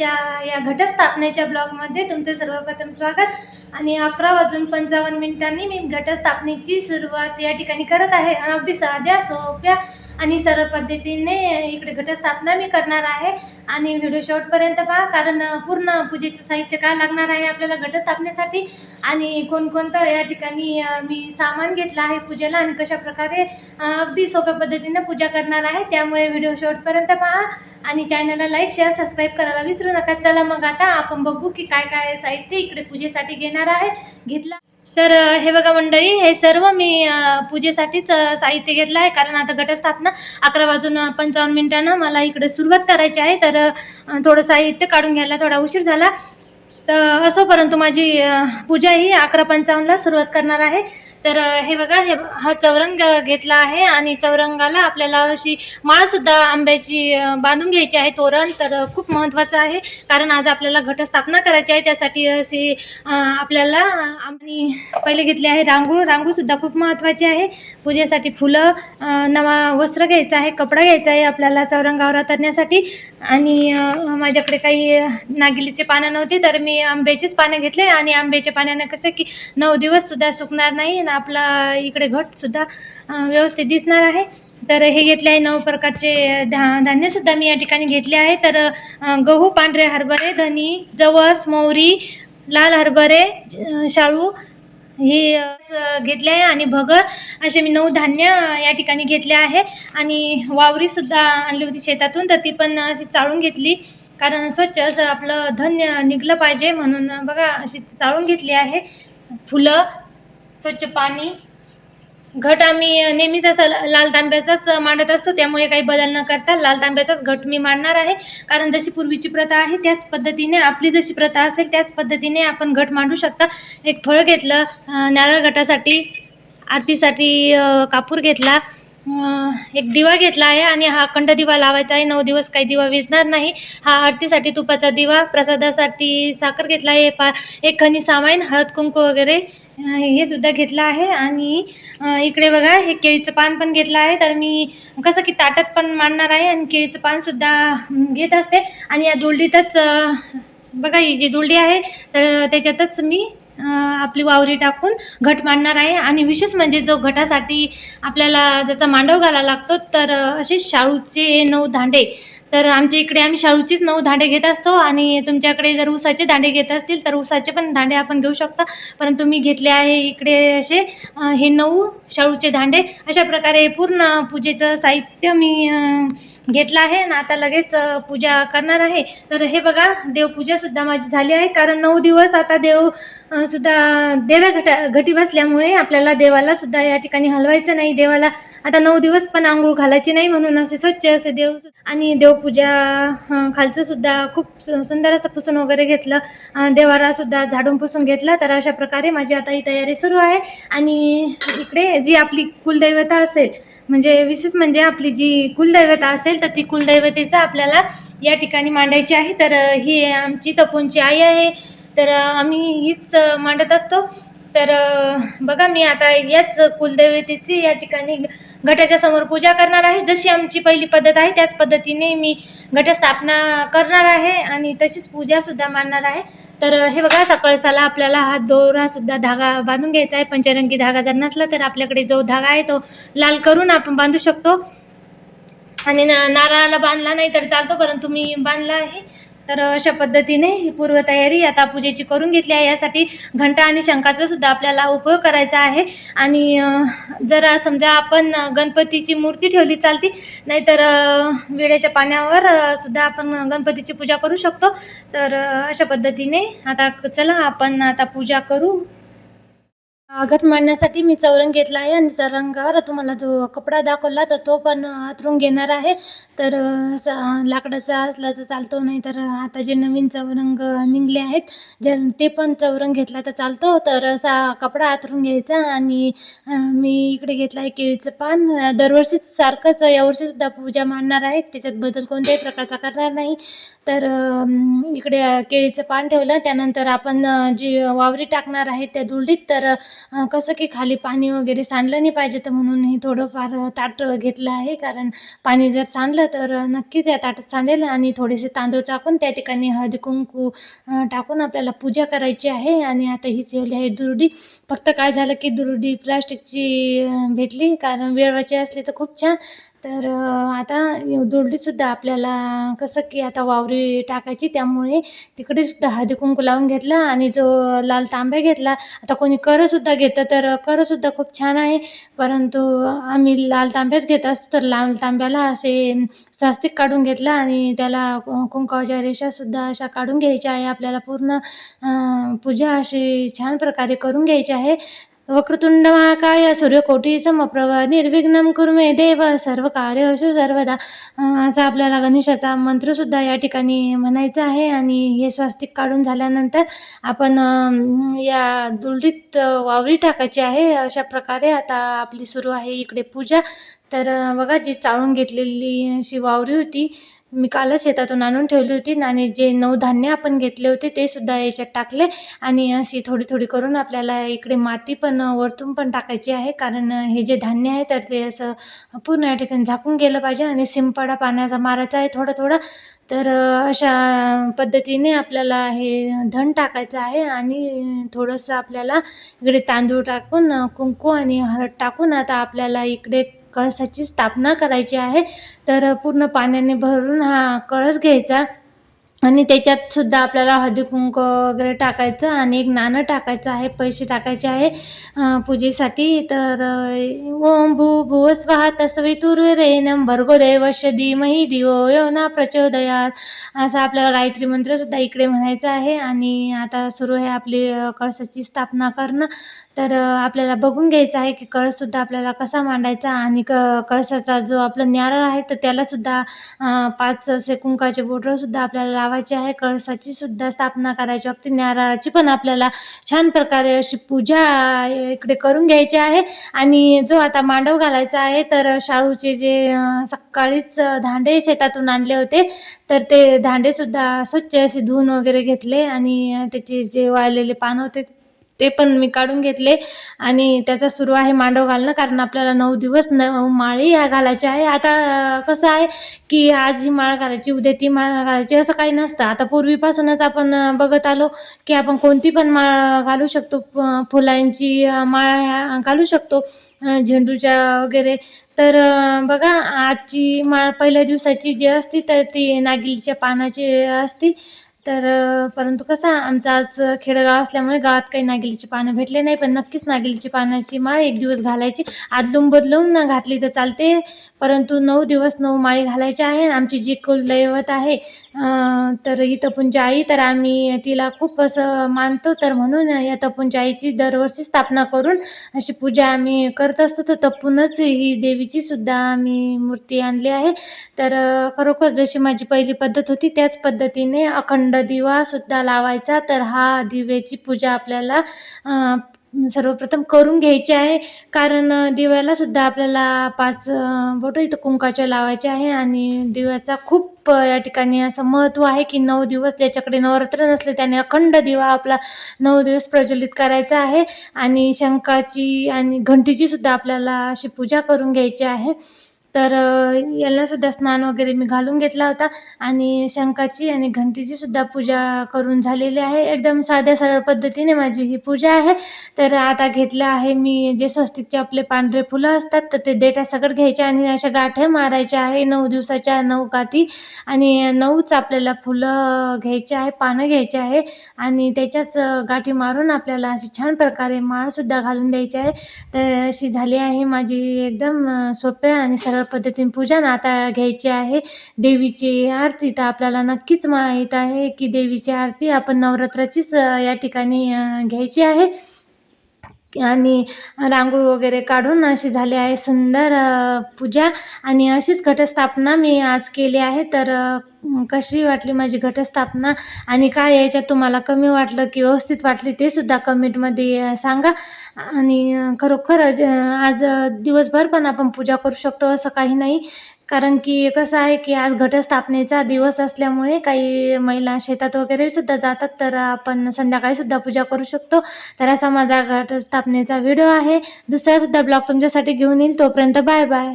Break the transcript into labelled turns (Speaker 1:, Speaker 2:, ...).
Speaker 1: आजच्या या घटस्थापनेच्या ब्लॉगमध्ये तुमचं सर्वप्रथम स्वागत. आणि अकरा वाजून पंचावन्न मिनिटांनी मी घटस्थापनेची सुरुवात या ठिकाणी करत आहे. अगदी साध्या सोप्या आणि सरळ पद्धतीने इकडे घटस्थापना मी करणार आहे. आणि व्हिडिओ शेवटपर्यंत पहा कारण पूर्ण पूजेचं साहित्य काय लागणार आहे आपल्याला घटस्थापनेसाठी? आणि कोणकोणतं या ठिकाणी मी सामान घेतलं आहे पूजेला आणि कशा प्रकारे अगदी सोप्या पद्धतीने पूजा करणार आहे त्यामुळे व्हिडिओ शेवटपर्यंत पहा. आणि चॅनलला लाईक शेअर सबस्क्राईब करायला विसरू नका. चला मग आता आपण बघू की काय काय साहित्य इकडे पूजेसाठी घेणार आहे. घेतला तर हे बघा मंडळी हे सर्व मी पूजेसाठीच साहित्य घेतलं आहे. कारण आता घटस्थापना अकरा वाजून पंचावन्न मिनिटांना मला इकडे सुरुवात करायची आहे. तर थोडं साहित्य काढून घ्यायला थोडा उशीर झाला. तर असो परंतु माझी पूजा ही अकरा पंचावन्नला सुरुवात करणार आहे. तर हे बघा हे हा चौरंग घेतला आहे आणि चौरंगाला आपल्याला अशी माळसुद्धा आंब्याची बांधून घ्यायची आहे तोरण. तर खूप महत्त्वाचं आहे. कारण आज आपल्याला घटस्थापना करायची आहे. त्यासाठी अशी आपल्याला आम्ही पहिले घेतले आहे. रांगूळ रांगूळसुद्धा खूप महत्त्वाची आहे. पूजेसाठी फुलं नवा वस्त्र घ्यायचं आहे. कपडा घ्यायचा आहे आपल्याला चौरंगावर तरण्यासाठी आणि माझ्याकडे काही नागिलीचे पानं नव्हते तर मी आंब्याचेच पानं घेतले. आणि आंब्याच्या पाण्यानं कसं की नऊ दिवससुद्धा सुकणार नाही. आणि आपला इकडे घटसुद्धा व्यवस्थित दिसणार आहे. तर हे घेतले आहे नऊ प्रकारचे धा धान्यसुद्धा मी या ठिकाणी घेतले आहे. तर गहू पांढरे हरभरे धनी जवस मोहरी लाल हरभरे शाळू हे घेतले आहे. आणि भगर असे मी नऊ धान्य या ठिकाणी घेतले आहे. आणि वावरीसुद्धा आणली होती शेतातून तर ती पण अशी चाळून घेतली. कारण स्वच्छ असं आपलं धन्य निघलं पाहिजे म्हणून बघा अशी चाळून घेतली आहे. फुलं स्वच्छ पाणी. घट आम्ही नेहमीच असं लाल तांब्याचाच मांडत असतो. त्यामुळे काही बदल न करता लाल तांब्याचाच घट मी मांडणार आहे. कारण जशी पूर्वीची प्रथा आहे त्याच पद्धतीने आपली जशी प्रथा असेल त्याच पद्धतीने आपण घट मांडू शकता. एक फळ घेतलं नारळ घटासाठी आरतीसाठी कापूर घेतला एक दिवा घेतला आहे आणि हा अखंड दिवा लावायचा आहे. नऊ दिवस काही दिवा विजणार नाही. हा आरतीसाठी तुपाचा दिवा प्रसादासाठी साखर घेतला आहे. पा एक खनी सामाईन हळद कुंकू वगैरे हे सुद्धा घेतलं आहे. आणि इकडे बघा हे केळीचं पान पण घेतलं आहे. तर मी कसं की ताटात पण मांडणार आहे आणि केळीचं पानसुद्धा घेत असते. आणि या दुलडीतच बघा ही जी दोलडी आहे तर त्याच्यातच मी आपली वावरी टाकून घट मांडणार आहे. आणि विशेष म्हणजे जो घटासाठी आपल्याला ज्याचा मांडव घाला लागतो तर असे शाळूचे नऊ दांडे तर आमच्या इकडे आम्ही शाळूचेच नऊ दांडे घेत असतो आणि तुमच्याकडे जर ऊसाचे दांडे घेत असतील तर ऊसाचे पण दांडे आपण घेऊ शकता. परंतु मी घेतले आहे इकडे असे हे नऊ शाळूचे दांडे अशा प्रकारे पूर्ण पूजेचं साहित्य मी घेतला आहे आणि आता लगेच पूजा करणार आहे. तर हे बघा देवपूजासुद्धा माझी झाली आहे. कारण नऊ दिवस आता देव सुद्धा देव्या घटा घटी बसल्यामुळे आपल्याला देवाला सुद्धा या ठिकाणी हलवायचं नाही. देवाला आता नऊ दिवस पण आंघोळ घालायची नाही म्हणून असे स्वच्छ असे देव आणि देवपूजा खालचं सुद्धा खूप सु- सुंदर असं पुसून वगैरे घेतलं. देवाला सुद्धा झाडून पुसून घेतलं. तर अशा प्रकारे माझी आता ही तयारी सुरू आहे. आणि इकडे जी आपली कुलदैवता असेल म्हणजे विशेष म्हणजे आपली जी कुलदैवता असेल तर ती कुलदैवतेचा आपल्याला या ठिकाणी मांडायची आहे. तर ही आमची तपोनची आई आहे. तर आम्ही हीच मांडत असतो. तर बघा मी आता याच कुलदैवतेची या ठिकाणी घटाच्या समोर पूजा करणार आहे. जशी आमची पहिली पद्धत आहे त्याच पद्धतीने मी घटस्थापना करणार आहे आणि तशीच पूजासुद्धा मांडणार आहे. तर हे बघा सकाळसाला आपल्याला हा दोरासुद्धा धागा बांधून घ्यायचा आहे. पंचरंगी धागा जर नसला तर आपल्याकडे जो धागा आहे तो लाल करून आपण बांधू शकतो. आणि ना नारळाला बांधला नाही तर चालतो परंतु मी बांधला आहे. तर अशा पद्धतीने ही पूर्वतयारी आता पूजेची करून घेतली आहे. यासाठी घंटा आणि शंखाचा सुद्धा आपल्याला उपयोग करायचा आहे. आणि जर समजा आपण गणपतीची मूर्ती ठेवली चालती नाहीतर विड्याच्या पाण्यावर सुद्धा आपण गणपतीची पूजा करू शकतो. तर अशा पद्धतीने आता चला आपण आता पूजा करू. घट मांडण्यासाठी मी चौरंग घेतला आहे आणि चौरंगावर तुम्हाला जो कपडा दाखवला तर तो पण आतरून घेणार आहे. तर असा लाकडाचा असला तर चालतो नाही तर आता जे नवीन चौरंग निघले आहेत जे ते पण चौरंग घेतला तर चालतो. तर असा कपडा आतरून घ्यायचा आणि मी इकडे घेतला आहे केळीचं पान. दरवर्षीच सारखंच यावर्षीसुद्धा पूजा मांडणार आहे. त्याच्यात बदल कोणत्याही प्रकारचा करणार नाही. तर इकडे केळीचं पान ठेवलं. त्यानंतर आपण जी वावरी टाकणार आहे त्या धुळीत तर कसं की खाली पाणी वगैरे सांडलं नाही पाहिजे तर म्हणून हे थोडंफार ताट घेतलं आहे. कारण पाणी जर सांडलं तर नक्कीच या ताटात सांडेल आणि थोडेसे तांदूळ टाकून त्या ठिकाणी हळदी कुंकू टाकून आपल्याला पूजा करायची आहे. आणि आता ही ठेवली आहे दुरडी. फक्त काय झालं की दुरडी प्लास्टिकची भेटली. कारण वेळवाची असली तर खूप छान. तर आता दोरडीसुद्धा आपल्याला कसं की आता वावरी टाकायची त्यामुळे तिकडेसुद्धा हळदी कुंकू लावून घेतलं आणि जो लाल तांब्या घेतला. आता कोणी करंसुद्धा घेतं तर करंसुद्धा खूप छान आहे. परंतु आम्ही लाल तांब्याच घेत असतो तर लाल तांब्याला असे स्वास्तिक काढून घेतलं आणि त्याला कुंकवाच्या रेषासुद्धा अशा काढून घ्यायच्या आहे. आपल्याला पूर्ण पूजा अशी छान प्रकारे करून घ्यायची आहे. वक्रतुंड महाकाय सूर्यकोटी समप्रभ निर्विघ्नं कुर्मे देव सर्व कार्यशु सर्वदा असा आपल्याला गणेशाचा मंत्रसुद्धा या ठिकाणी म्हणायचा आहे आणि हे स्वास्तिक काढून झाल्यानंतर आपण या दुलडीत वावरी टाकायची आहे. अशा प्रकारे आता आपली सुरू आहे इकडे पूजा. तर बघा जी चाळून घेतलेली अशी वावरी होती मी कालच शेतातून आणून ठेवली होती आणि जे नऊ धान्य आपण घेतले होते ते सुद्धा याच्यात टाकले. आणि अशी थोडी थोडी करून आपल्याला इकडे माती पण वरतून पण टाकायची आहे. कारण हे जे धान्य आहे तर ते असं पूर्ण या ठिकाणी झाकून गेलं पाहिजे आणि शिंपाडा पाण्याचा मारायचा आहे थोडा थोडा. तर अशा पद्धतीने आपल्याला हे धन टाकायचं आहे आणि थोडंसं आपल्याला इकडे तांदूळ टाकून कुंकू आणि हळद टाकून आता आपल्याला इकडे कळसाची स्थापना करायची आहे. तर पूर्ण पाण्याने भरून हा कळस घ्यायचा. आणि त्याच्यात सुद्धा आपल्याला हळदी कुंकू वगैरे टाकायचं आणि एक नाणं टाकायचं आहे पैसे टाकायचे आहे पूजेसाठी. तर ओम भू भुव स्वाहा तस्वितुर्वरेण्यं भर्गो देवस्य धीमही दिवो यो ना प्रचोदयात. असा आपल्याला गायत्री मंत्रसुद्धा इकडे म्हणायचा आहे. आणि आता सुरू आहे आपली कळसाची स्थापना करणं. तर आपल्याला बघून घ्यायचं आहे की कळससुद्धा आपल्याला कसा मांडायचा आणि क कळसाचा जो आपलं न्यारा आहे तर त्यालासुद्धा पाच असे कुंकाचे बोटंसुद्धा आपल्याला लावायची आहे. कळसाची सुद्धा स्थापना करायची अगदी नारळाची पण आपल्याला छान प्रकारे अशी पूजा इकडे करून घ्यायची आहे. आणि जो आता मांडव घालायचा आहे तर शाळूचे जे सकाळीच धांडे शेतातून आणले होते. तर ते धांडेसुद्धा स्वच्छ असे धुवून वगैरे घेतले आणि त्याचे जे वाळलेले पान होते ते पण मी काढून घेतले. आणि त्याचा सुरू आहे मांडव घालणं कारण आपल्याला नऊ दिवस नऊ माळी ह्या घालायच्या आहे. आता कसं आहे की आज ही माळ घालायची उद्या ती माळ घालायची असं काही नसतं. आता पूर्वीपासूनच आपण बघत आलो की आपण कोणती पण माळ घालू शकतो. फुलांची माळ ह्या घालू शकतो झेंडूच्या वगैरे. तर बघा आजची माळ पहिल्या दिवसाची जी असती तर ती नागिलीच्या पानाची असती. तर परंतु कसं आमचं आज खेडेगाव असल्यामुळे गावात काही नागिलीची पानं भेटले नाही पण नक्कीच नागिलीची पानाची माळ एक दिवस घालायची. आदलून बदलून घातली तर चालते. परंतु नऊ दिवस नऊ माळी घालायची आहे आमची जी कुलदैवत आहे तर ही तपुंची आई तर आम्ही तिला खूप असं मानतो. तर म्हणून या तपुंच्या आईची दरवर्षी स्थापना करून अशी पूजा आम्ही करत असतो. तर तपूनच ही देवीची सुद्धा आम्ही मूर्ती आणली आहे. तर खरोखर जशी माझी पहिली पद्धत होती त्याच पद्धतीने अखंड दिवा सुद्धा लावायचा. तर हा दिव्याची पूजा आपल्याला सर्वप्रथम करून घ्यायची आहे. कारण दिव्यालासुद्धा दिव्याला सुद्धा आपल्याला पाच बोटं इथं कुंकाच्या लावायचे आहे. आणि दिव्याचा खूप या ठिकाणी असं महत्त्व आहे की नऊ दिवस ज्याच्याकडे नवरात्र नसले त्याने अखंड दिवा आपला नऊ दिवस प्रज्वलित करायचा आहे. आणि शंखाची आणि घंटीची सुद्धा आपल्याला अशी पूजा करून घ्यायची आहे. तर यालासुद्धा सुद्धा स्नान वगैरे मी घालून घेतला होता. आणि शंखाची आणि घंटीची सुद्धा पूजा करून झालेली आहे. एकदम साध्या सरळ पद्धतीने माझी ही पूजा आहे. तर आता घेतलं आहे मी जे स्वस्तिकचे आपले पांढरे फुलं असतात तर ते देठा सगळं घ्यायचे आणि अशा गाठ्या मारायच्या आहे. नऊ दिवसाच्या नऊ गाठी आणि नऊच आपल्याला फुलं घ्यायचे आहे पानं घ्यायचे आहे. आणि त्याच्याच गाठी मारून आपल्याला अशी छान प्रकारे माळसुद्धा घालून द्यायची आहे. तर अशी झाली आहे माझी एकदम सोप्या आणि सरळ पद्धतीने पूजा ना आता घ्यायची आहे. देवीची आरती तर आपल्याला नक्कीच माहीत आहे की देवीची आरती आपण नवरात्राचीच या ठिकाणी घ्यायची आहे. आणि रांगोळ वगैरे काढून अशी झाली आहे सुंदर पूजा. आणि अशीच घटस्थापना मी आज केली आहे. तर कशी वाटली माझी घटस्थापना? आणि काय याच्यात तुम्हाला कमी वाटलं की व्यवस्थित वाटली ते सुद्धा कमेंटमध्ये सांगा. आणि खरोखर आज दिवसभर पण आपण पूजा करू शकतो असं काही नाही. कारण की कसं आहे की आज घटस्थापनेचा दिवस असल्यामुळे काही महिला शेतात वगैरे सुद्धा जातात तर आपण संध्याकाळी सुद्धा पूजा करू शकतो. तर असा माझा घटस्थापनेचा व्हिडिओ आहे. दुसरा सुद्धा ब्लॉग तुमच्यासाठी घेऊन येईल. तोपर्यंत बाय बाय.